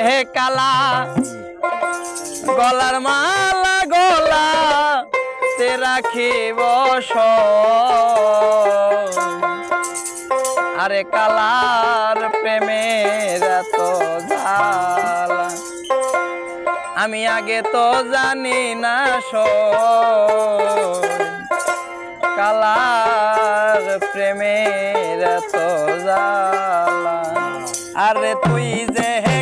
হে কালা, গলার মালা গলা তে রাখিব আরে কালার প্রেমের তো জ্বালা আমি আগে তো জানি না কালার প্রেমের তো জাল আরে তুই যে হে